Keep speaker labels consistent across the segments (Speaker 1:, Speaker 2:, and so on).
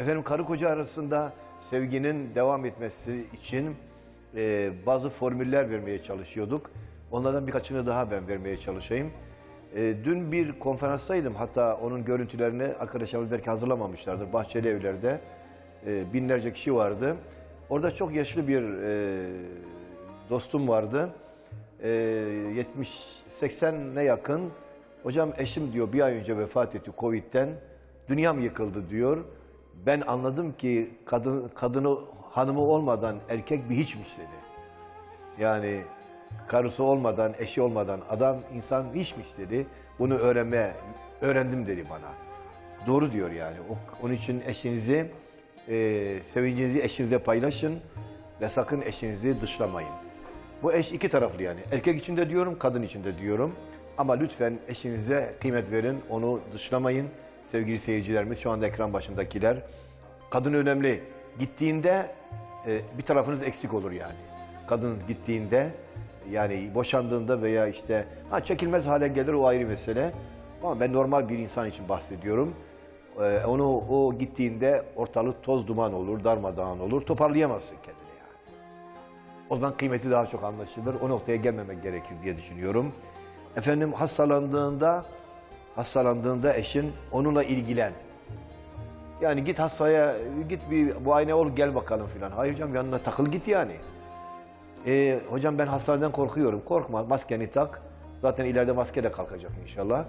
Speaker 1: Efendim karı koca arasında sevginin devam etmesi için e, bazı formüller vermeye çalışıyorduk. Onlardan birkaçını daha ben vermeye çalışayım. E, dün bir konferanstaydım. Hatta onun görüntülerini arkadaşlarımız belki hazırlamamışlardır. Bahçeli evlerde e, binlerce kişi vardı. Orada çok yaşlı bir e, dostum vardı. E, 70-80'e yakın. Hocam eşim diyor bir ay önce vefat etti Covid'den. Dünyam yıkıldı diyor. Ben anladım ki kadın kadını hanımı olmadan erkek bir hiçmiş dedi. Yani karısı olmadan, eşi olmadan adam insan hiçmiş dedi. Bunu öğrenme öğrendim dedi bana. Doğru diyor yani. Onun için eşinizi, e, sevincinizi eşinizle paylaşın ve sakın eşinizi dışlamayın. Bu eş iki taraflı yani. Erkek için de diyorum, kadın için de diyorum. Ama lütfen eşinize kıymet verin, onu dışlamayın. Sevgili seyircilerimiz, şu anda ekran başındakiler. Kadın önemli. Gittiğinde e, bir tarafınız eksik olur yani. Kadın gittiğinde yani boşandığında veya işte ha çekilmez hale gelir o ayrı mesele. Ama ben normal bir insan için bahsediyorum. Ee, onu o gittiğinde ortalık toz duman olur, darmadağın olur. Toparlayamazsın kendini yani. O zaman kıymeti daha çok anlaşılır. O noktaya gelmemek gerekir diye düşünüyorum. Efendim hastalandığında hastalandığında eşin onunla ilgilen. Yani git hastaya, git bir muayene ol gel bakalım filan. Hayır hocam yanına takıl git yani. Ee, hocam ben hastaneden korkuyorum. Korkma maskeni tak. Zaten ileride maske de kalkacak inşallah.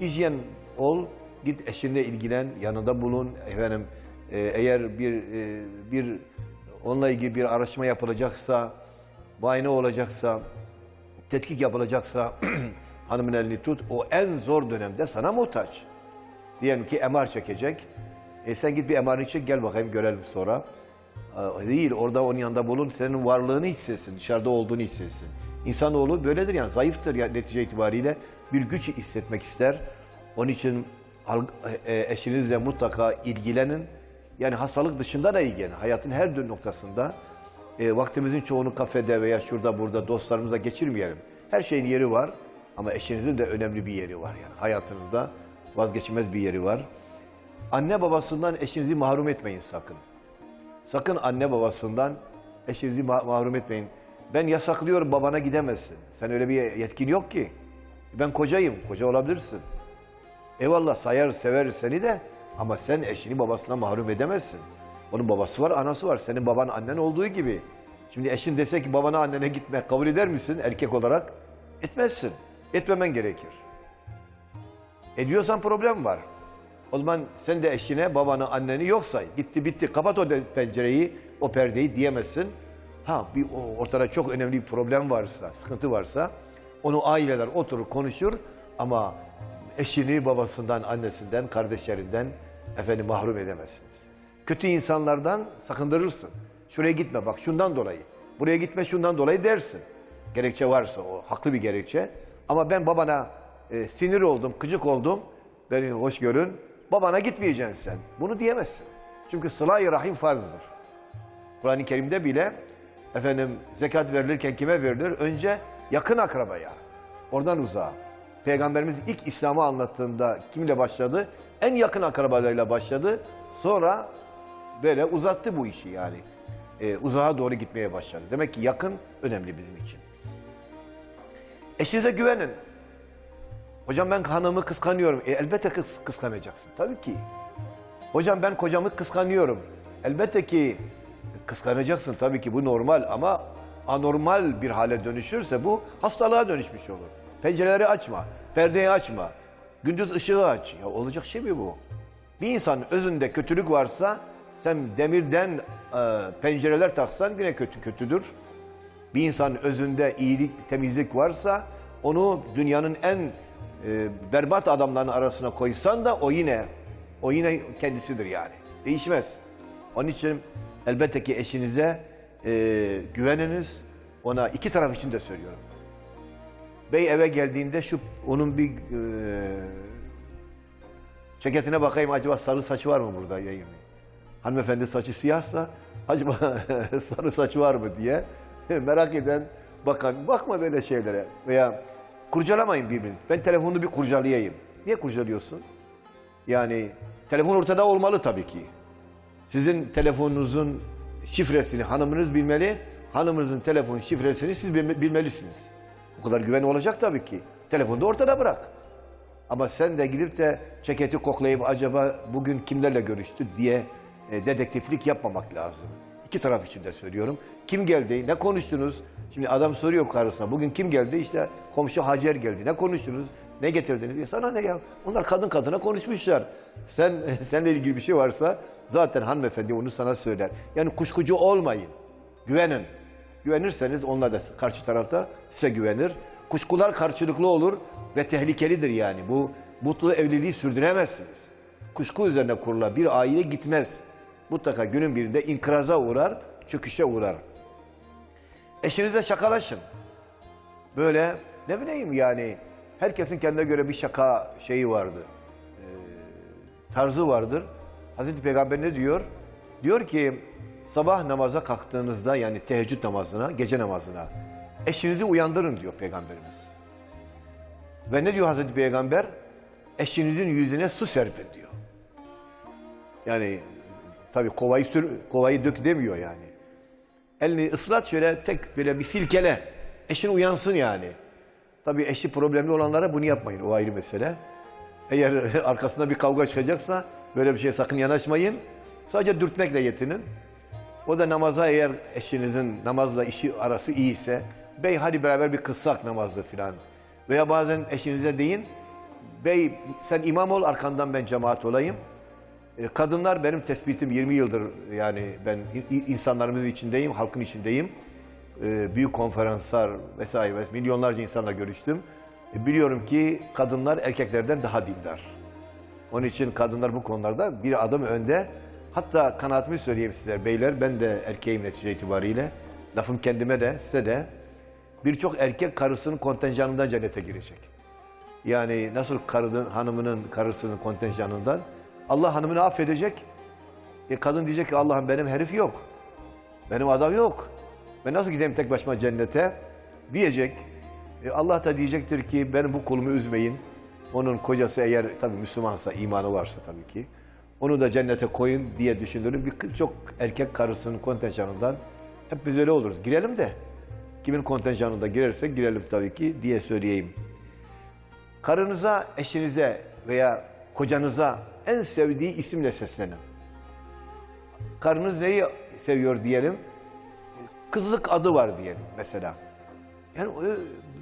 Speaker 1: Hijyen ol, git eşinle ilgilen, yanında bulun. Efendim e, eğer bir e, bir onunla ilgili bir araştırma yapılacaksa, muayene olacaksa, tetkik yapılacaksa hanımın elini tut. O en zor dönemde sana muhtaç. Diyelim ki MR çekecek. E sen git bir MR'ını çek gel bakayım görelim sonra. Aa, Değil orada onun yanında bulun senin varlığını hissetsin, dışarıda olduğunu hissetsin. İnsanoğlu böyledir yani zayıftır yani netice itibariyle bir güç hissetmek ister. Onun için al- e, eşinizle mutlaka ilgilenin. Yani hastalık dışında da ilgilenin. Hayatın her noktasında e, vaktimizin çoğunu kafede veya şurada burada dostlarımıza geçirmeyelim. Her şeyin yeri var ama eşinizin de önemli bir yeri var yani hayatınızda vazgeçilmez bir yeri var. Anne babasından eşinizi mahrum etmeyin sakın. Sakın anne babasından eşinizi ma- mahrum etmeyin. Ben yasaklıyorum babana gidemezsin. Sen öyle bir yetkin yok ki. Ben kocayım, koca olabilirsin. Eyvallah sayar sever seni de ama sen eşini babasına mahrum edemezsin. Onun babası var, anası var. Senin baban annen olduğu gibi. Şimdi eşin dese ki babana annene gitme kabul eder misin erkek olarak? Etmezsin. Etmemen gerekir. Ediyorsan problem var. O zaman sen de eşine, babanı, anneni yok say. Gitti bitti. Kapat o pencereyi, o perdeyi diyemezsin. Ha bir ortada çok önemli bir problem varsa, sıkıntı varsa onu aileler oturur konuşur ama eşini babasından, annesinden, kardeşlerinden efendim mahrum edemezsiniz. Kötü insanlardan sakındırırsın. Şuraya gitme bak şundan dolayı. Buraya gitme şundan dolayı dersin. Gerekçe varsa o haklı bir gerekçe. Ama ben babana e, sinir oldum, gıcık oldum. Beni hoş görün. Babana gitmeyeceksin sen. Bunu diyemezsin. Çünkü sıla-i rahim farzdır. Kur'an-ı Kerim'de bile efendim zekat verilirken kime verilir? Önce yakın akrabaya. Oradan uzağa. Peygamberimiz ilk İslam'ı anlattığında kimle başladı? En yakın akrabalarıyla başladı. Sonra böyle uzattı bu işi yani. Ee, uzağa doğru gitmeye başladı. Demek ki yakın önemli bizim için. Eşinize güvenin. Hocam ben hanımı kıskanıyorum. E, elbette kıs kıskanacaksın. Tabii ki. Hocam ben kocamı kıskanıyorum. Elbette ki kıskanacaksın tabii ki bu normal ama anormal bir hale dönüşürse bu hastalığa dönüşmüş olur. Pencereleri açma, perdeyi açma, gündüz ışığı aç. Ya olacak şey mi bu? Bir insanın özünde kötülük varsa sen demirden e, pencereler taksan yine kötü kötüdür. Bir insanın özünde iyilik, temizlik varsa onu dünyanın en e, berbat adamların arasına koysan da o yine o yine kendisidir yani. Değişmez. Onun için elbette ki eşinize e, güveniniz. Ona iki taraf için de söylüyorum. Bey eve geldiğinde şu onun bir e, ceketine bakayım acaba sarı saçı var mı burada yayın? Hanımefendi saçı siyahsa acaba sarı saçı var mı diye merak eden bakan bakma böyle şeylere veya kurcalamayın birbirinizi. Ben telefonunu bir kurcalayayım. Niye kurcalıyorsun? Yani telefon ortada olmalı tabii ki. Sizin telefonunuzun şifresini hanımınız bilmeli, hanımınızın telefon şifresini siz bilme- bilmelisiniz. Bu kadar güven olacak tabii ki. Telefonu da ortada bırak. Ama sen de gidip de ceketi koklayıp acaba bugün kimlerle görüştü diye e, dedektiflik yapmamak lazım. İki taraf için de söylüyorum. Kim geldi, ne konuştunuz? Şimdi adam soruyor karısına, bugün kim geldi? İşte komşu Hacer geldi. Ne konuştunuz? Ne getirdiniz? diye. Sana ne ya? Onlar kadın kadına konuşmuşlar. Sen seninle ilgili bir şey varsa zaten hanımefendi onu sana söyler. Yani kuşkucu olmayın. Güvenin. Güvenirseniz onlar da karşı tarafta size güvenir. Kuşkular karşılıklı olur ve tehlikelidir yani. Bu mutlu evliliği sürdüremezsiniz. Kuşku üzerine kurulan bir aile gitmez. Mutlaka günün birinde inkıraza uğrar, çöküşe uğrar. Eşinizle şakalaşın. Böyle ne bileyim yani herkesin kendine göre bir şaka şeyi vardı. Ee, tarzı vardır. Hazreti Peygamber ne diyor? Diyor ki sabah namaza kalktığınızda yani teheccüd namazına, gece namazına eşinizi uyandırın diyor Peygamberimiz. Ve ne diyor Hazreti Peygamber? Eşinizin yüzüne su serpin diyor. Yani tabii kovayı sür, kovayı dök demiyor yani. Elini ıslat şöyle tek böyle bir silkele. Eşin uyansın yani. Tabii eşi problemli olanlara bunu yapmayın. O ayrı mesele. Eğer arkasında bir kavga çıkacaksa böyle bir şeye sakın yanaşmayın. Sadece dürtmekle yetinin. O da namaza eğer eşinizin namazla işi arası iyiyse bey hadi beraber bir kılsak namazı filan. Veya bazen eşinize deyin bey sen imam ol arkandan ben cemaat olayım. E, Kadınlar benim tespitim 20 yıldır yani ben insanlarımız içindeyim, halkın içindeyim. E, Büyük konferanslar vesaire vesaire milyonlarca insanla görüştüm. E, Biliyorum ki kadınlar erkeklerden daha dindar. Onun için kadınlar bu konularda bir adım önde. Hatta kanaatimi söyleyeyim size beyler ben de erkeğim netice itibariyle. Lafım kendime de size de. Birçok erkek karısının kontenjanından cennete girecek. Yani nasıl karının, hanımının karısının kontenjanından Allah hanımını affedecek. E kadın diyecek ki Allah'ım benim herif yok. Benim adam yok. Ben nasıl gideyim tek başıma cennete? Diyecek. E Allah da diyecektir ki benim bu kulumu üzmeyin. Onun kocası eğer tabii Müslümansa, imanı varsa tabii ki. Onu da cennete koyun diye düşünürüm. Birçok erkek karısının kontenjanından hep biz öyle oluruz. Girelim de kimin kontenjanında girersek girelim tabii ki diye söyleyeyim. Karınıza, eşinize veya kocanıza en sevdiği isimle seslenin. Karınız neyi seviyor diyelim? Kızlık adı var diyelim mesela. Yani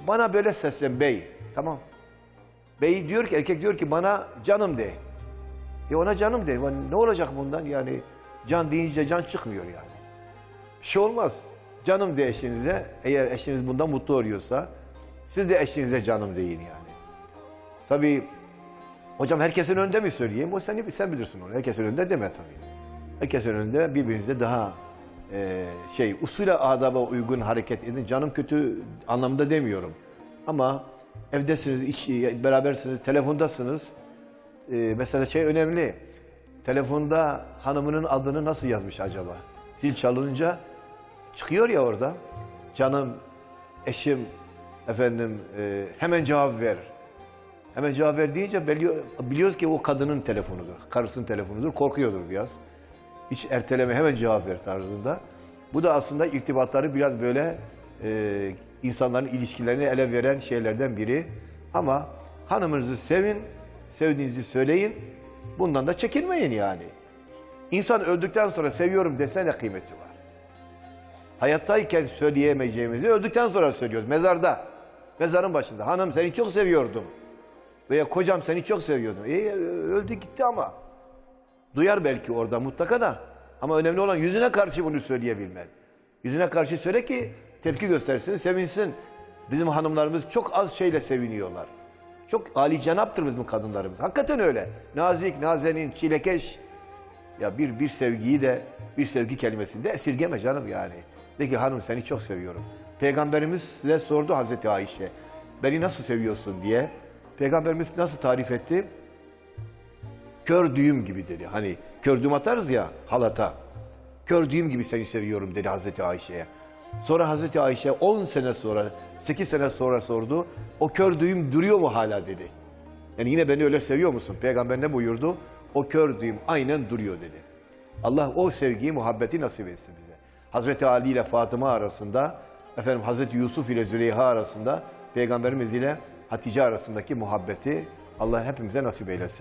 Speaker 1: bana böyle seslen bey. Tamam. Bey diyor ki erkek diyor ki bana canım de. E ona canım de. Ne olacak bundan yani can deyince can çıkmıyor yani. Bir şey olmaz. Canım de eşinize. Eğer eşiniz bundan mutlu oluyorsa siz de eşinize canım deyin yani. Tabii hocam herkesin önünde mi söyleyeyim? O sen, sen bilirsin onu. Herkesin önünde deme tabii. Herkesin önünde birbirinize daha e, şey usule adaba uygun hareket edin. Canım kötü anlamda demiyorum. Ama evdesiniz, iç, berabersiniz, telefondasınız. E, mesela şey önemli. Telefonda hanımının adını nasıl yazmış acaba? Zil çalınınca çıkıyor ya orada. Canım, eşim, efendim e, hemen cevap ver. Hemen cevap ver deyince biliyor- biliyoruz ki o kadının telefonudur. Karısının telefonudur. Korkuyordur biraz. Hiç erteleme hemen cevap ver tarzında. Bu da aslında irtibatları biraz böyle e, insanların ilişkilerini ele veren şeylerden biri. Ama hanımınızı sevin, sevdiğinizi söyleyin. Bundan da çekinmeyin yani. İnsan öldükten sonra seviyorum dese ne kıymeti var? Hayattayken söyleyemeyeceğimizi öldükten sonra söylüyoruz. Mezarda, mezarın başında. Hanım seni çok seviyordum. Veya kocam seni çok seviyordum. E, öldü gitti ama. Duyar belki orada mutlaka da. Ama önemli olan yüzüne karşı bunu söyleyebilmen. Yüzüne karşı söyle ki tepki göstersin, sevinsin. Bizim hanımlarımız çok az şeyle seviniyorlar. Çok âli cenaptır bizim kadınlarımız. Hakikaten öyle. Nazik, nazenin, çilekeş. Ya bir bir sevgiyi de bir sevgi kelimesini de esirgeme canım yani. De ki hanım seni çok seviyorum. Peygamberimiz size sordu Hazreti Ayşe. Beni nasıl seviyorsun diye. Peygamberimiz nasıl tarif etti? Kör düğüm gibi dedi. Hani kör düğüm atarız ya halata. Kör düğüm gibi seni seviyorum dedi Hazreti Ayşe'ye. Sonra Hazreti Ayşe 10 sene sonra, 8 sene sonra sordu. O kör düğüm duruyor mu hala dedi. Yani yine beni öyle seviyor musun? Peygamber ne buyurdu? O kör düğüm aynen duruyor dedi. Allah o sevgiyi, muhabbeti nasip etsin bize. Hazreti Ali ile Fatıma arasında, efendim Hazreti Yusuf ile Züleyha arasında, Peygamberimiz ile Hatice arasındaki muhabbeti Allah hepimize nasip eylesin.